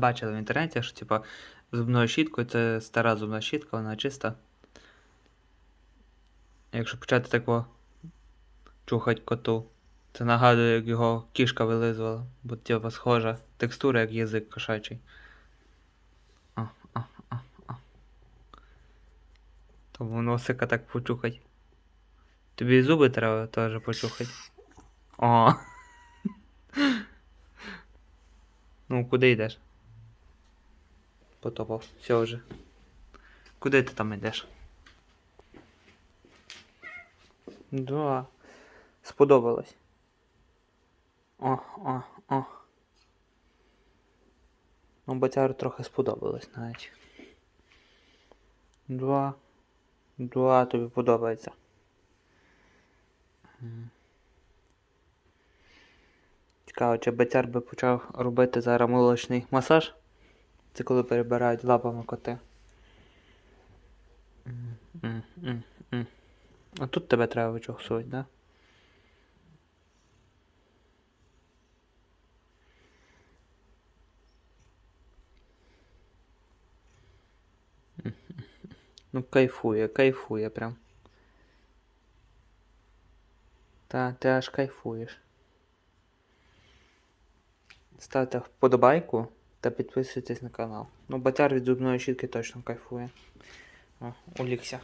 Бачили в інтернеті, що типа зубною щіткою це стара зубна щітка, вона чиста. Якщо почати тако чухать коту, це нагадує, як його кішка вилизувала, бо типа схожа текстура, як язик кошачий. Тому носика так почухать. Тобі зуби треба теж почухати. О. Ну, куди йдеш? Потопав. Все вже. Куди ти там йдеш? Да. Сподобалось. О, о, о. Ну, батяру трохи сподобалось навіть. Два. Два тобі подобається. Цікаво, чи батяр би почав робити зараз молочний масаж? Це коли перебирають лапами коти. М, м, м. А тут тебе треба вичухсувати, да? Ну, кайфує, кайфує прям. Та, ти аж кайфуєш. Ставте вподобайку та підписуйтесь на канал. Ну, батяр від зубної щітки точно кайфує. О, улігся.